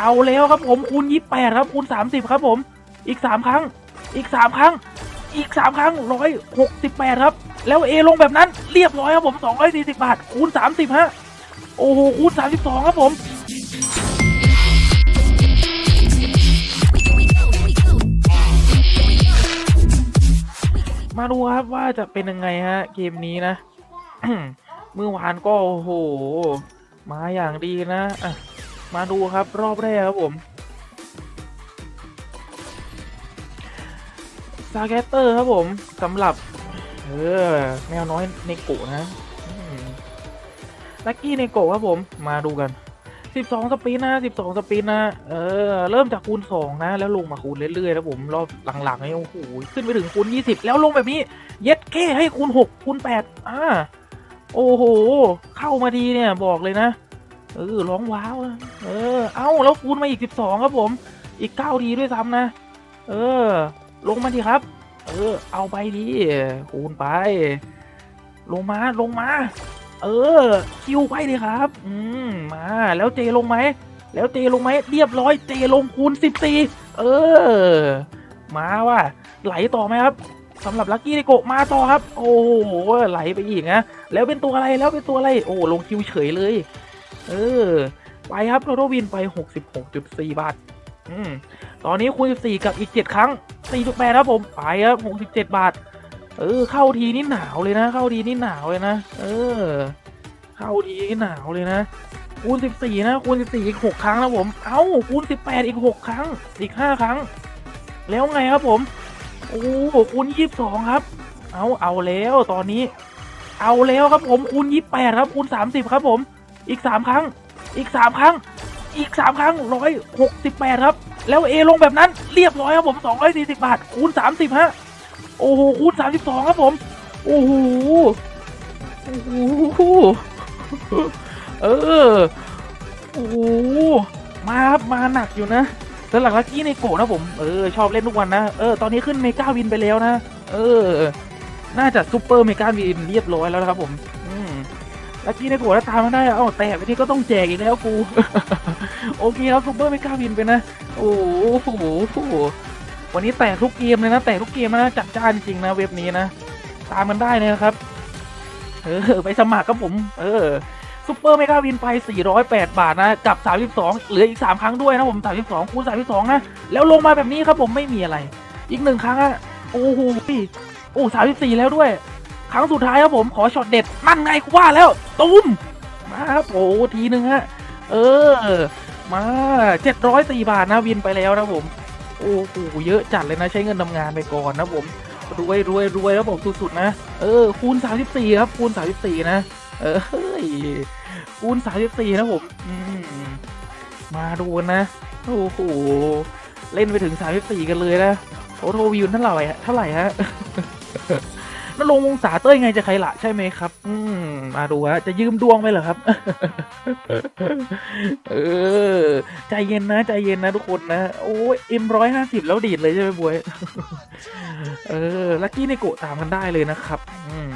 เอาแล้วครับผมคูณยี่แปดครับคูณสามสิบครับผม อีกสามครั้ง อีกสามครั้ง อีกสามครั้งร้อยหกสิบแปดครับ แล้วเอลงแบบนั้นเรียบร้อยครับผมสองร้อยสี่สิบาทคูณสามสิบฮะโอ้โหคูณสามสิบสองครับผมมาดูครับว่าจะเป็นยังไงฮะ เกมนี้นะ เมื่อวานก็โอ้โห มาอย่างดีนะอะ มาดูครับรอบแรกครับผมซาแกตเตอร์ครับผมสำหรับ เออแมวน้อยในโกะนะลักกี้ในโกะครับผมมาดูกัน 12 สปีดนะ 12 สปีดนะ เออ เริ่มจากคูณ 2 นะ แล้วลงมาคูณเรื่อยๆแล้วผมรอบหลังๆนี่โอ้โหขึ้นไปถึงคูณ 20 แล้วลงแบบนี้ เย็ดแค่ให้คูณ 6 คูณ 8 อ่า โอ้โห เข้ามาดีเนี่ยบอกเลยนะ เออร้องว้าวเออ เอ้าแล้วคูณมาอีก 12 ครับผม อีก9ทีด้วยซ้ำนะ เออ ลงมาดีครับ เออ เอาไปดีคูณไป ลงมาลงมา เออ คิวไปเลยครับ อืมมาแล้วเจลงไหมแล้วเจลงไหมเรียบร้อยเจลงคูณ 14 เออ มาว่ะไหลต่อไหมครับสำหรับลักกี้ไนโกะมาต่อครับ โอ้โหไหลไปอีกนะแล้วเป็นตัวอะไรแล้วเป็นตัวอะไร โอ้ลงคิวเฉยเลย เออ ไปครับโรโรวินไป 66.4 บาท อืม ตอนนี้คูณ14กับอีก 7 ครั้ง 4.8ครับผม ไปครับ 67 บาท เออ เข้าทีนี่หนาวเลยนะ เข้าทีนี่หนาวเลยนะ เออ เข้าทีนี่หนาวเลยนะ คูณ 14 นะ คูณ 14 อีก 6 ครั้งนะผม เอ้า คูณ 18 อีก 6 ครั้ง อีก 5 ครั้ง แล้วไงครับผม โอ้คูณ 22 ครับ เอา เอาแล้ว ตอนนี้ เอาแล้วครับผม คูณ 28 ครับ คูณ 30 ครับผม อีก3ครั้ง อีก3ครั้ง อีก3ครั้ง168ครับ แล้วเอลงแบบนั้นเรียบร้อยครับผม240บาท คูณ30ฮะ โอ้โห คูณ32ครับผม โอ้โห โอ้โห เออ โอ้โห มาครับ มาหนักอยู่นะสำหรับลักกี้ในโกนะผม เออ ชอบเล่นทุกวันนะ เออ ตอนนี้ขึ้นเมกาวินไปแล้วนะ เออ น่าจะซูเปอร์เมกาวินเรียบร้อยแล้วนะครับผม ลักกี้ในโกะถ้าตามมาได้เอ้าแตกไปนี่ก็ต้องแจกอีกแล้วกู โอเคครับซูเปอร์เมกาวินไปนะ โอ้โหวันนี้แตกทุกเกมเลยนะ แตกทุกเกมนะจัดจ้านจริงนะเว็บนี้นะ ตามมันได้เลยนะครับ เออ ไปสมัครครับผม เออซูเปอร์เมกาวินไป 408 บาทนะ กับ 32 เหลืออีก 3 ครั้งด้วยนะผม 32 คูณ 32 นะ แล้วลงมาแบบนี้ครับผมไม่มีอะไร อีกหนึ่งครั้งอะโอ้โหโอ้ 34 แล้วด้วย ครั้งสุดท้ายครับผมขอช็อตเด็ดนั่นไงกูว่าแล้วตุ้มมาครับโอ้ทีหนึ่งฮะเออ มา704บาทนะวินไปแล้วนะผม โอ้โหเยอะจัดเลยนะใช้เงินทำงานไปก่อนนะผมรวยรวยรวยแล้วผมสุดๆนะเออคูณ34ครับคูณ34นะเออเฮ้ยคูณ34นะผมมาดูนะโอ้โหเล่นไปถึง34กันเลยนะโอโทวิวเท่าไหร่เท่าไหร่ฮะ นั่นลงวงศาเต้ยไงจะใครละใช่ไหมครับ อืมมาดูฮะจะยืมดวงไหมเหรอครับ เออ ใจเย็นนะ ใจเย็นนะทุกคนนะ โอ้ยเอ็มร้อยห้าสิบแล้วดีดเลยใช่ไหมบวย เออ ลักกี้ในโกะตามกันได้เลยนะครับ อืม